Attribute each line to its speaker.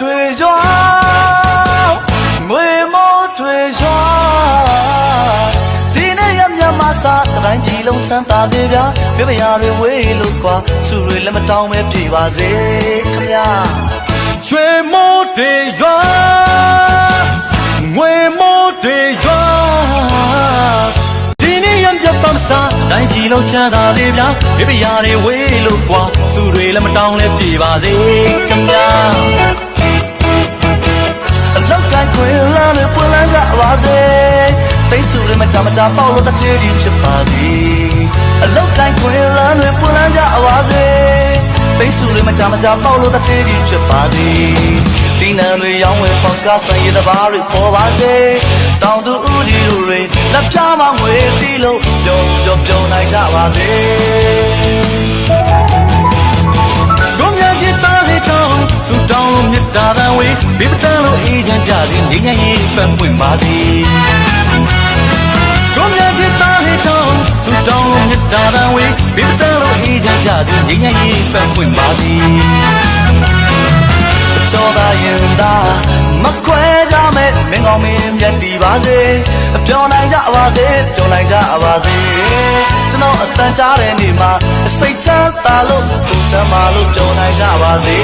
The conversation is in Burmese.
Speaker 1: တွေရွာငွေမိုးတွေရွာဒီနေ့ရမြတ်မစားတိုင်းပြည်လုံးချမ်းသာစေဗျာပြပရာတွေဝေးလို့ကွာသူတွေလည်းမတောင်းပဲပြေပါစေခမညာ
Speaker 2: ရွှေမိုးတွေရွာငွေမိုးတွေရွာဒီနေ့ရပြပမစားတိုင်းပြည်လုံးချမ်းသာလေဗျာမိဖုရားတွေဝေးလို့ကွာစုတွေလည်းမတောင်းလဲပြေပါစေခင်ဗျာ
Speaker 1: န်းကြပါစေတိတ်ဆူတွေမကြမကြပေါက်လို့တစ်ထေးဒီဖြစ်ပါသည်အလောက်တိုင်းခွေလမ်းနဲ့ပွင့်လန်းကြပါစေတိတ်ဆူတွေမကြမကြပေါက်လို့တစ်ထေးဒီဖြစ်ပါသည်ဒီနံတွေရောင်းဝယ်ပေါက်ကဆိုင်ရတဲ့ဘာတွေပေါ်ပါစေတောင်သူဦးကြီးတို့တွေလက်ပြမငွေတီးလို့ပြုံပြုံပြုံနိုင်ကြပါစေ
Speaker 2: ချမ်းကြသည်ငြိမ်းချမ်းရေးပန်းပွင့်ပါသည်တို့များจิตသားလေးတောင်းစုတောင်းလို့မြတ်တာတန်ဝေးဘေးပတန်းလို့အေးချမ်းကြသည်ငြိမ်းချမ်းရေးပန်းပွင့်ပါသည်
Speaker 1: ကြောသာရင်သာမခွဲကြမဲ့မင်းကောင်းမင်းမြတ်တည်ပါစေပြောနိုင်ကြပါစေပြောနိုင်ကြပါစေကျွန်တော်အတန်ကြားတဲ့နေ့မှာစိတ်ချမ်းသာလို့ကိုယ်ချမ်းသာလို့ပြောနိုင်ကြပါစေ